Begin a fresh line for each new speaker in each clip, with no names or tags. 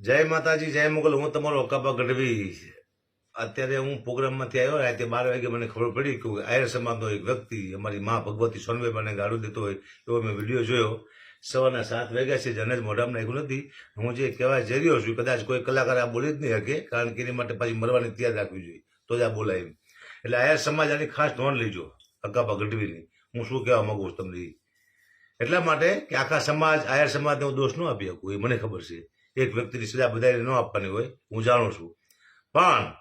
જય માતાજી, જય મોગલ. હું તમારો અકાબા ગઢવી અત્યારે હું પ્રોગ્રામમાંથી આવ્યો, રાતે બાર વાગે મને ખબર પડી કે આયર સમાજનો એક વ્યક્તિ, અમારી મા ભગવતી સોનભાઈ મને ગાળું દેતો હોય એવો મેં વીડિયો જોયો. સવારના સાત વાગ્યા છે જને જ મોઢામાં નાખ્યું નથી. હું જે કહેવા જઈ રહ્યો છું, કદાચ કોઈ કલાકાર આ બોલી જ નહીં શકે, કારણ કે એની માટે પાછી મરવાની તૈયાર રાખવી જોઈએ. તો જ આ બોલાય એટલે આયર સમાજ આની ખાસ નોંધ લેજો અકાબા ગઢવીની. હું શું કહેવા માંગુ છું તમને. એટલા માટે કે આખા સમાજ, આયર સમાજને હું દોષ ન આપી શકું, એ મને ખબર છે. એક વ્યક્તિની સજા બધાને ન આપવાની હોય, હું જાણું છું. પણ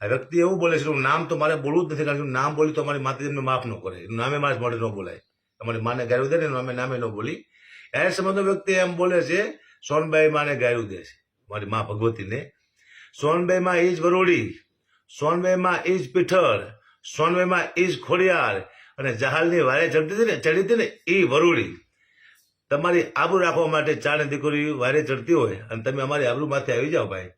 આ વ્યક્તિ એવું બોલે છે નામ તો મારે બોલવું જ નથી, કારણ કે નામ બોલી તો અમારી માતાજી એમને માફ ન કરે. એનું નામે મારે મોઢે ન બોલાય. અમારી માને ગાયું દે ને અમે નામે ન બોલી. એ સંબંધો વ્યક્તિ એમ બોલે છે, સોનબાઈ માને ગાયું દે છે. મારી મા ભગવતીને. સોનબાઈમાં જ વરોડી સોનબાઈમાં જ પીઠળ સોનબાઈમાં જ ખોડિયાર અને જહાલની વારે ચડતી હતી ને, ચડી હતી ને એ વરુડી તમારી આબરૂ રાખવા માટે ચાર દીકરી વારે ચડતી હોય અને તમે અમારી આબરૂમાંથી આવી જાઓ ભાઈ.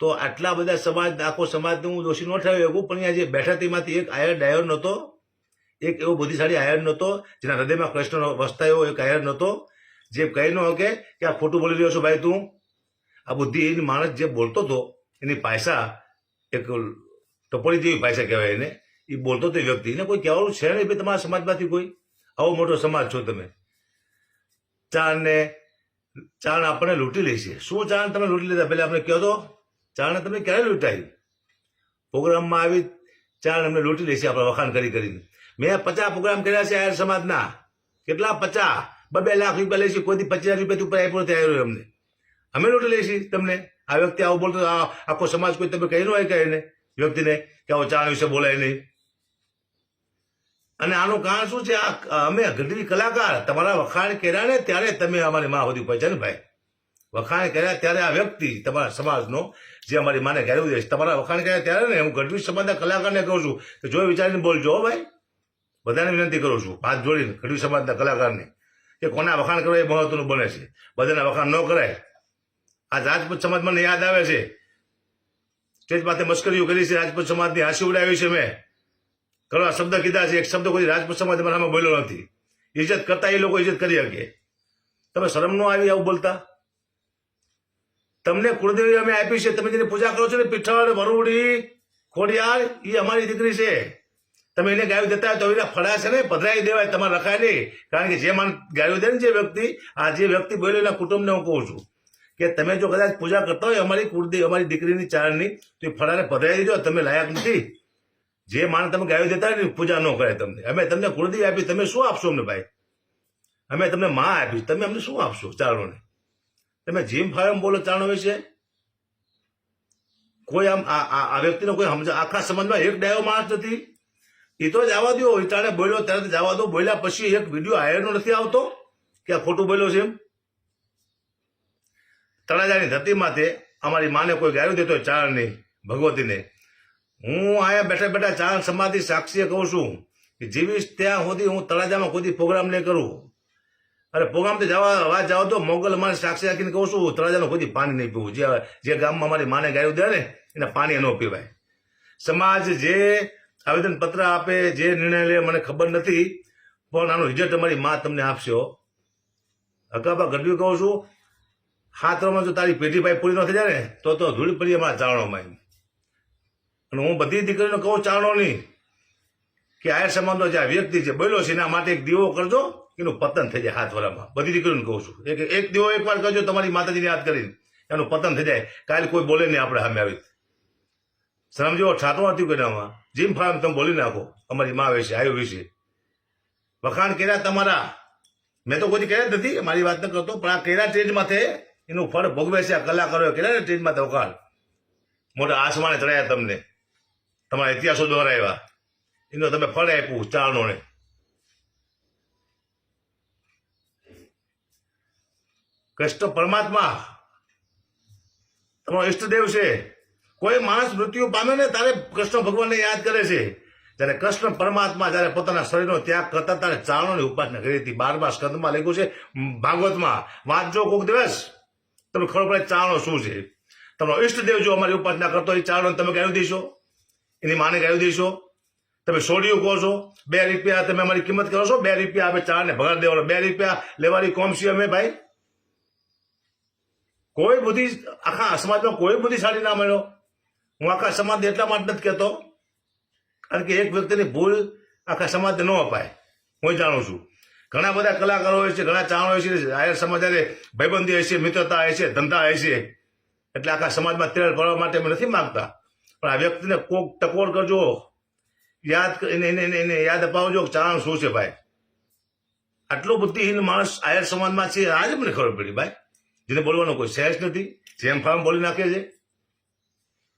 તો આટલા બધા સમાજ, આખો સમાજને હું દોષી ન ઠરાવી શકું, પણ અહીંયા જે બેઠા તેમાંથી એક આયર ડાયર નહોતો, એક એવો બુદ્ધિશાળી આયર નહોતો, જેના હૃદયમાં કૃષ્ણનો વસતા એવો એક આયર નહોતો, જે કહી ન શકે કે આ ખોટું બોલી રહ્યો છો ભાઈ તું. આ બુદ્ધિહીન માણસ જે બોલતો હતો, એની પાયસા, એક ટપોળી જેવી પાયસા કહેવાય એને, એ બોલતો તો વ્યક્તિ. એને કોઈ કહેવાનું છે નહીં ભાઈ તમારા સમાજમાંથી કોઈ? આવો મોટો સમાજ છો તમે. ચાણને ચાણ આપણને લૂંટી લે શું ચાણ તમે લૂંટી લીધા? પેલા આપણે કહો તો ચાણને તમે ક્યારે લૂંટાઈ પ્રોગ્રામમાં આવી ચાણ અમને લૂંટી લે છે આપણે વખાણ કરી કરીને. મેં પચાસ પ્રોગ્રામ કર્યા છે આયર સમાજના. કેટલા? પચાસ. બે લાખ રૂપિયા લેશે કોઈથી પચાસ રૂપિયા ઉપર આપ્યો આવ્યો અમને. અમે લૂંટી લઈશી તમને. આ વ્યક્તિ આવું બોલતો આખો સમાજ કોઈ તમે કહી ન હોય કે એને. વ્યક્તિને કે આવો ચાણ વિશે બોલાય નહીં. અને આનું કારણ શું છે? આ અમે ગઢવી કલાકાર, તમારા વખાણ કર્યા ને ત્યારે તમે અમારી માં સુધી પહોંચ્યા ને ભાઈ. વખાણ કર્યા ત્યારે આ વ્યક્તિ તમારા સમાજનો, જે અમારી માને ઘેરવું છે, તમારા વખાણ કર્યા ત્યારે ને હું ગઢવી સમાજના કલાકારને કહું છું કે જો વિચારીને બોલજો ભાઈ. બધાને વિનંતી કરું છું, હાથ જોડીને ગઢવી સમાજના કલાકારને. કે કોના વખાણ કરવા એ મહત્વનું બને છે? બધાના વખાણ ન કરાય. આ રાજપૂત સમાજ મને યાદ આવે છે. સ્ટેજ માથે મશ્કરીઓ કરી છે, રાજપૂત સમાજની હાંસી ઉડાવી છે મેં. ઘણા શબ્દ કીધા છે, એક શબ્દ કોઈ રાજપૂત સમાજ અમારા સામે બોલ્યો નથી. ઇજ્જત કરતા એ લોકો ઇજ્જત કરી શકે. તમે શરમ નો આવી આવું બોલતા? તમને કુળદેવી અમે આપી છે, તમે જેની પૂજા કરો છો ને, પીઠળ, વરુડી, ખોડિયાર એ અમારી દીકરી છે. તમે એને ગાયું દેતા તો એના ફળા છે ને પધરાવી દેવાય તમારે રખાય નહીં કારણ કે જે માન ગાયું દે ને જે વ્યક્તિ, આ જે વ્યક્તિ બોલ્યો એના કુટુંબને હું કહું છું કે તમે જો કદાચ પૂજા કરતા હોય અમારી કુળદેવી, અમારી દીકરીની ચારણની તો એ ફળાને પધરાવી દેજો, તમે લાયક નથી. જે માન તમે ગાયો દેતા ને પૂજા ન કરે તમને. અમે તમને કુળદેવી આપી, તમે શું આપશો અમને ભાઈ? અમે તમને માં આપી, તમે અમને શું આપશો ચારણોને? તમે જીમ ફાયમ બોલો ચારણો વિશે? કોઈ આમ આ વ્યક્તિનો કોઈ સમજ આખા સમાજમાં એક ડાયો માણસ નથી. એ તો જવા દો ઇટાણે બોલ્યો તરત જવા દો. બોલ્યા પછી એક વીડિયો આયરનો નથી આવતો, કે આ ખોટું બોલ્યો છે એમ? તળાજાની ધરતી માથે અમારી માને કોઈ ગાયું દેતો હોય નહીં ભગવતીને હું આયા બેઠા બેઠા ચારણ સમાધિ સાક્ષીએ કહું છું કે જીવીશ ત્યાં સુધી હું તળાજામાં કોઈ પ્રોગ્રામ નહીં કરું. અરે પ્રોગ્રામ તો જવા વાત જાવ તો મોગલ મારે સાક્ષી રાખીને કહું છું, તળાજાનું કોઈ પાણી નહીં પીવું. જે જે ગામમાં મારી માને ગાયું દે ને, એને પાણી ન પીવાય. સમાજ જે આવેદન પત્ર આપે, જે નિર્ણય લે, મને ખબર નથી, પણ આનું રિઝલ્ટ અમારી મા તમને આપશો. અકાબા ગઢવી કહું છું, હાથરોમાં જો તારી પેઢી ભાઈ પૂરી ન થઈ જાય ને, તો તો ધૂળ પડી અમારા ચારણોમાં. અને હું બધી દીકરીને કહું ચાણો નહીં. કે આયર સમાજનો જે આ વ્યક્તિ છે, બોલ્યો છે, એના માટે એક દીવો કરજો, એનું પતન થઈ જાય હાથ વરામાં બધી દીકરીઓને કહું છું. એક એક દીવો એકવાર કરજો, તમારી માતાજીને યાદ કરીને. એનું પતન થઈ જાય. કાલે કોઈ બોલે નહીં આપણે સામે આવી. શરમ જેવો ઠાતો નથી કોઈનામાં જીમ ફાર્મ તમે બોલી નાખો. અમારી મા વિશે આયુ વિશે. વખાણ કર્યા તમારા. મેં તો કોઈ કર્યા નથી. મારી વાત ન કરતો, પણ આ કર્યા સ્ટેજ માથે એનું ફળ ભોગવે છે, આ કલાકારોએ કર્યા ને સ્ટેજ માથે વખાણ. મોટા આસમાને ચડાયા તમને. તમારા ઇતિહાસો દ્વારા આવ્યા. એનો તમે ફળ આપ્યું, ચારણોને. કૃષ્ણ પરમાત્મા, તમારો ઈષ્ટદેવ છે. કોઈ માણસ મૃત્યુ પામે ને ત્યારે કૃષ્ણ ભગવાનને યાદ કરે છે. જ્યારે કૃષ્ણ પરમાત્મા જ્યારે પોતાના શરીરનો ત્યાગ કરતા ત્યારે ચારણોની ઉપાસના કરી હતી. બારમાં સ્કંદમાં લખ્યું છે ભાગવતમાં, વાંચજો કોક દિવસ. તમને ખબર પડે ચારણો શું છે. તમારો ઈષ્ટદેવ જો અમારી ઉપાસના કરતો એ ચારણો તમે ગાયું દઈશો એની માને ગાયું દઈશો તમે સોડિયું કહો છો, બે રૂપિયા તમે અમારી કિંમત કરો છો, બે રૂપિયા આપણે ચારને ભગાડ દેવાનો. બે રૂપિયા લેવાની કોમ છીએ અમે ભાઈ. કોઈ બુદ્ધિ, આખા સમાજમાં કોઈ બુદ્ધિશાળી ના મળ્યો. હું આખા સમાજને એટલા માટે નથી કહેતો, કારણ કે એક વ્યક્તિની ભૂલ આખા સમાજને ન અપાય. હું જાણું છું. ઘણા બધા કલાકારો હોય છે, ઘણા ચાણો હોય છે આયર સમાજ ભાઈબંધી હોય છે, મિત્રતા હોય છે, ધંધા હોય છે. એટલે આખા સમાજમાં તેલ ભરવા માટે અમે નથી માંગતા. પણ આ વ્યક્તિને કોક ટકોર કરજો. યાદ એને એને- એને યાદ અપાવજો કે શું છે ભાઈ. આટલો બુદ્ધિહીન માણસ આયર સમાજમાં છે આજે મને ખબર પડી ભાઈ. જેને બોલવાનો કોઈ સહેજ નથી જેમ ફાર્મ બોલી નાખે છે.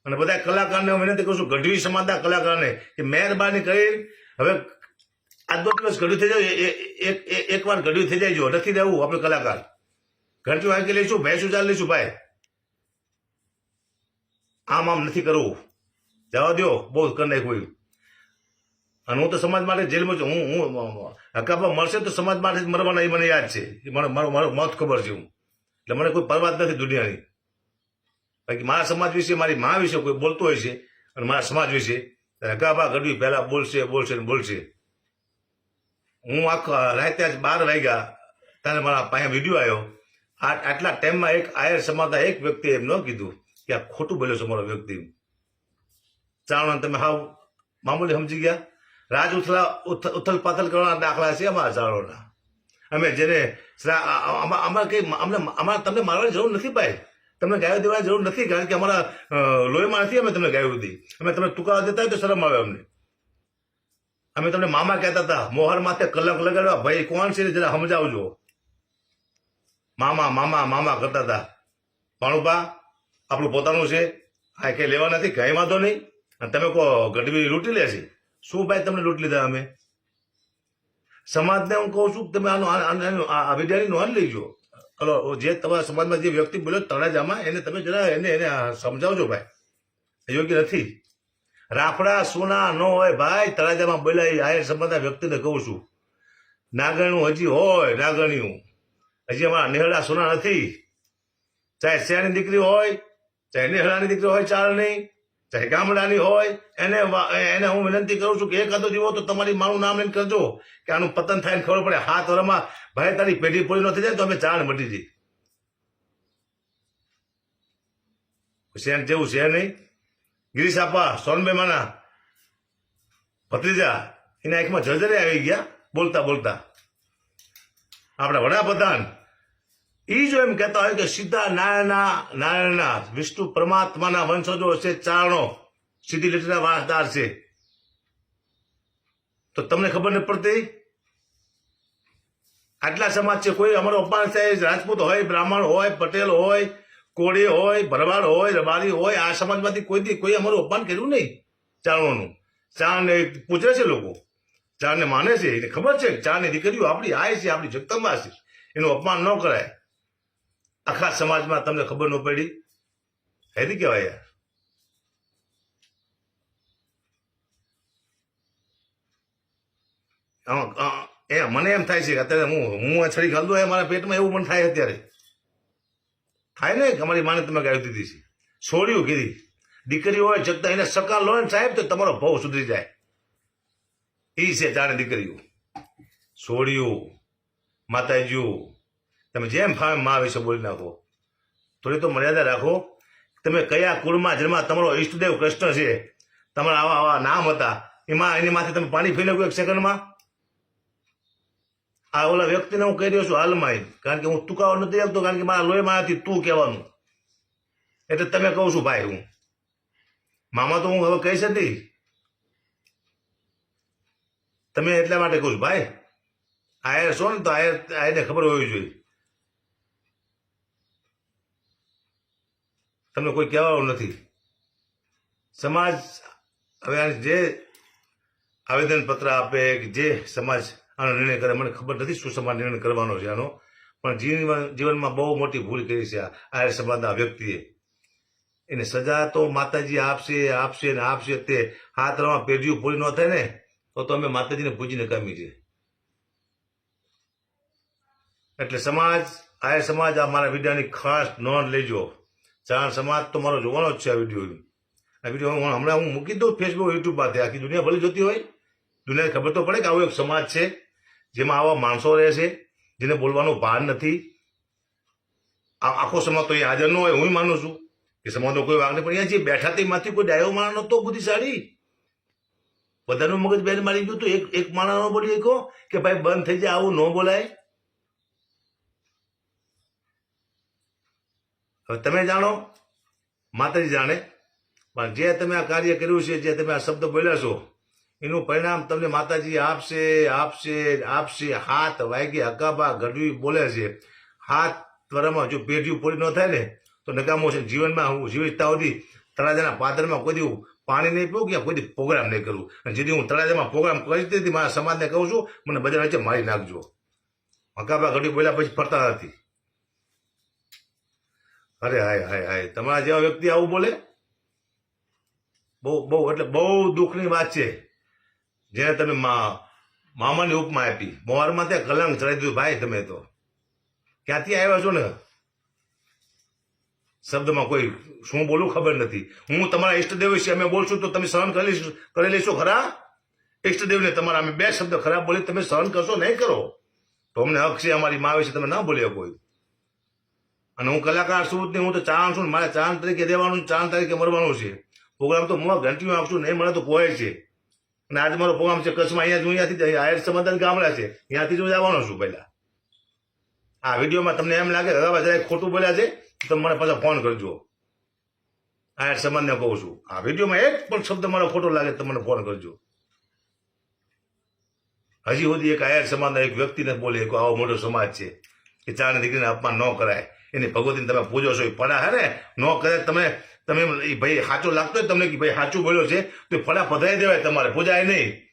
અને બધા કલાકારને હું વિનંતી કરું છું, ગઢવી સમાજના કલાકારને, કે મહેરબાની કરી હવે આજનો દિવસ ગઢવી થઈ જાય એક વાર ગઢવી થઈ જાય જો, નથી રહેવું આપણે કલાકાર. ઘરથી વાંકી લઈશું, ભેંસું ચાલ લઈશું ભાઈ. આમ આમ નથી કરવું. જવા દો બહુ કરી નાખ્યું અને હું તો સમાજ માટે જેલમાં છું. હું હું હકાબા મળશે તો સમાજ માટે જ મરવાના એ મને યાદ છે. એ મને, મારો મારો મોત ખબર છે હું. એટલે મને કોઈ પરવા નથી દુનિયાની. બાકી મારા સમાજ વિશે, મારી મા વિશે કોઈ બોલતો હોય છે, અને મારા સમાજ વિશે હકાબા ગઢવી પહેલા બોલશે બોલશે ને બોલશે. હું આખા રાતે આજ બાર વાગ્યા, ત્યારે મારા પાસે વીડિયો આવ્યો. આટલા ટાઈમમાં એક આયર સમાજના એક વ્યક્તિએ એમ ન કીધું કે આ ખોટું બોલ્યો છે મારો વ્યક્તિ ચાવણ તમે હાવ મામૂલી સમજી ગયા? રાજ ઉથલા ઉથ- ઉથલ પાથલ કરવાના દાખલા છે અમારા ચાવણોના અમે જેને અમારે કઈ અમને અમારે તમને મારવાની જરૂર નથી ભાઈ. તમને ગાયો દેવાની જરૂર નથી, કારણ કે અમારા લોહીમાં નથી અમે તમને ગાયો દી. અમે તમને ટૂંકા દેતા તો શરમ આવે અમને. અમે તમને મામા કહેતા હતા, મોહર માથે કલક લગાડવા, ભાઈ કોણ છે જરા સમજાવજો. મામા મામા મામા કરતા હતા. ભાણુભા આપણું પોતાનું છે. આ કઈ લેવા નથી, કઈ વાંધો નહીં. તમે કહો ગઢવી લૂંટી લે છે. શું ભાઈ તમને લૂંટ લીધા અમે? સમાજને હું કહું છું તમે આનો આ- આ આ નોંધ લઈજો હલો જે તમારા સમાજમાં જે વ્યક્તિ બોલ્યો તળાજામાં, એને તમે જરા એને એને આ સમજાવજો ભાઈ. યોગ્ય નથી. રાફડા સોના ન હોય ભાઈ, તળાજામાં બોલ્યા એ આયર સમાજના વ્યક્તિને કહું છું. નાગણું હજી હોય નાગણિયું હજી અમારા નેહળા સોના નથી. ચાહે શહેરની દીકરી હોય, ચાહે નેહળાની દીકરી હોય ચાલ ચાહે ગામડાની હોય, એને એને હું વિનંતી કરું છું કે એક હતો જીવો તો તમારી મારું નામ લઈને કરજો, કે આનું પતન થાય ને ખબર પડે. હાથ વરમાં ભાઈ તારી પેઢી પૂરી ન જાય તો અમે ચાણ મટી જઈ શેન જેવું છે નહીં. ગિરીશ આપા સોનબેમાના ભત્રીજા, એના આંખમાં જજરે આવી ગયા, બોલતા બોલતા. આપણા વડાપ્રધાન ઈ જો એમ કહેતા હોય કે સીધા નારાયણના નારાયણના વિષ્ણુ પરમાત્માના વંશજો છે, ચારણો. સીધી લીટીના વારસદાર છે. તો તમને ખબર નથી પડતી? આટલા સમાજ છે, કોઈ અમારો અપમાન થાય રાજપૂત હોય, બ્રાહ્મણ હોય, પટેલ હોય, કોળી હોય, ભરવાડ હોય, રબારી હોય, આ સમાજમાંથી કોઈ દી કોઈ અમારું અપમાન કર્યું નહીં, ચારણોનું. ચારણને પૂછે છે લોકો. ચારને માને છે, એને ખબર છે ચારની દીકરીઓ આપણી આય છે, આપણી જગતંબા છે. એનું અપમાન ન કરાય. આખા સમાજમાં તમને ખબર ન પડી? હેરી કહેવાય યાર? એ મને એમ થાય છે કે અત્યારે હું હું આ ખાલ દઉં હોય મારા પેટમાં એવું પણ થાય અત્યારે. થાય ને અમારી માને તમે ગાયું દીધી છે? છોડ્યું કીધી. દીકરી હોય છતાં એને સકાર લો ને સાહેબ, તો તમારો ભાવ સુધરી જાય. એ છે ચારે દીકરીઓ. છોડ્યું, માતાજીઓ તમે જેમ ફાવે મા વિશે બોલી નાખો. થોડી તો મર્યાદા રાખો. તમે કયા કુળમાં જન્મા, તમારો ઈષ્ટદેવ કૃષ્ણ છે, તમારા આવા આવા નામ હતા, એમાં એની માથે તમે પાણી નાખ્યું એક સેકન્ડમાં? આ ઓલા વ્યક્તિને હું કહી રહ્યો છું હાલમાં કારણ કે હું તુકાવો નથી આપતો કારણ કે મારા લોહીમાંથી તું કહેવાનું. એટલે તમે કહું છું ભાઈ હું. મામા તો હું હવે કહીશ જ તમે એટલા માટે કહું છું ભાઈ, આયર છો ને તો આયર, આયરને ખબર હોવી જોઈએ. તમને કોઈ કહેવાનું નથી. સમાજ હવે જે આવેદનપત્ર આપે, કે જે સમાજ આનો નિર્ણય કરે, મને ખબર નથી શું સમાજ નિર્ણય કરવાનો છે આનો, પણ જીવન, જીવનમાં બહુ મોટી ભૂલ કરી છે આ સમાજના વ્યક્તિએ. એને સજા તો માતાજી આપશે આપશે ને આપશે, તે હાથ રવા પેઢીઓ પૂરી ન થાય ને, તો તો અમે માતાજીને પૂજીને કામી છે. એટલે સમાજ, આર્ય સમાજ આ મારા વિદ્યાની ખાસ નોંધ લેજો. ચાર સમાજ તો મારો જોવાનો જ છે આ વીડિયો આ વીડિયો હમણાં હું મૂકી દઉં ફેસબુક યુટ્યુબ પાસે. આખી દુનિયા ભલે જોતી હોય. દુનિયાને ખબર તો પડે કે આવો એક સમાજ છે જેમાં આવા માણસો રહે છે, જેને બોલવાનું ભાન નથી. આખો સમાજ તો એ હાજર ન હોય, હું માનું છું. કે સમાજનો કોઈ વાગ નહીં. પણ અહીંયા જે બેઠા તેમાંથી કોઈ ડાયો માણસ નતો બુદ્ધિશાળી. બધાનું મગજ બેન મારી ગયું તો એક એક માણસ બોલી કહો કે ભાઈ બંધ થઈ જાય આવું ન બોલાય. હવે તમે જાણો, માતાજી જાણે. પણ જે તમે આ કાર્ય કર્યું છે, જે તમે આ શબ્દ બોલ્યા છો, એનું પરિણામ તમને માતાજી આપશે આપશે આપશે. હાથ વાયગી હકાબા ગઢવી બોલે છે. હાથ ત્વરામાં જો પેઢીઓ પૂરી ન થાય ને, તો નકામો છે. જીવનમાં હું જીવિતતા સુધી તળાજાના પાદરમાં કોઈ દીવું પાણી નહીં પીવું કે કોઈ પ્રોગ્રામ નહીં કરું. અને જેથી હું તળાજામાં પ્રોગ્રામ કરી દીધી મારા સમાજને કહું છું, મને બધા વચ્ચે મારી નાખજો. હકાબા ગઢવી બોલ્યા પછી ફરતા નથી. અરે હાય હાય હાય. તમારા જેવા વ્યક્તિ આવું બોલે? બહુ બહુ, એટલે બહુ દુઃખની વાત છે. જેને તમે મામાની ઉપમા આપી. મોહરમાં ત્યાં કલંક ચડાવી દીધું. ભાઈ, તમે તો ક્યાંથી આવ્યા છો ને? શબ્દમાં કોઈ શું બોલું ખબર નથી. હું તમારા ઈષ્ટદેવ વિશે અમે બોલશું તો તમે સહન કરી કરી લેશો ખરા? ઈષ્ટદેવને તમારા અમે બે શબ્દ ખરાબ બોલી તમે સહન કરશો નહીં કરો. તો અમને હક છે અમારી મા વિશે તમે ના બોલ્યા કોઈ. અને હું કલાકાર છું જ નહીં, હું તો ચાંદ છું મારે ચાંદ તરીકે દેવાનું ચાંદ તરીકે મરવાનું છે. પ્રોગ્રામ તો મોં ઘંટીઓ આપશું, નહીં મળે તો કોઈ છે. અને આજે મારો પ્રોગ્રામ છે, કચ્છમાં અહીંયા હું અહીંયાથી આયર સમાધાન ગામડા છે, ત્યાંથી હું જવાનો છું પહેલાં. આ વિડીયોમાં તમને એમ લાગે હવે જરાય ખોટું બોલ્યા છે તમે મને પાછા ફોન કરજો. આયર સમાજને કહું છું. આ વિડીયોમાં એક પણ શબ્દ મારો ખોટો લાગે તો મને ફોન કરજો. હજી સુધી એક આયર સમાજના એક વ્યક્તિને બોલે કે આવો મોટો સમાજ છે, કે ચાર દીકરીને અપમાન ન કરાય. એની ભગવતીને તમે પૂજો છો એ ફળા, હે ને? ન કરે તમે તમે એ ભાઈ સાચું લાગતો હોય તમને કે ભાઈ સાચું બોલ્યો છે, તો ફળા પધરાઈ દેવાય તમારે, પૂજાય નહીં.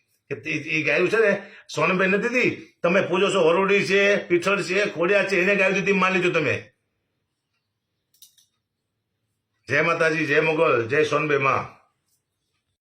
એ ગાયું છે ને સોનબેન નથી દીધી? તમે પૂજો છો, વરોડી છે, પીઠળ છે, ખોડિયા છે, એને ગાયું દીધી માની લીધું તમે. જય માતાજી, જય મોગલ, જય સોનભાઈ માં.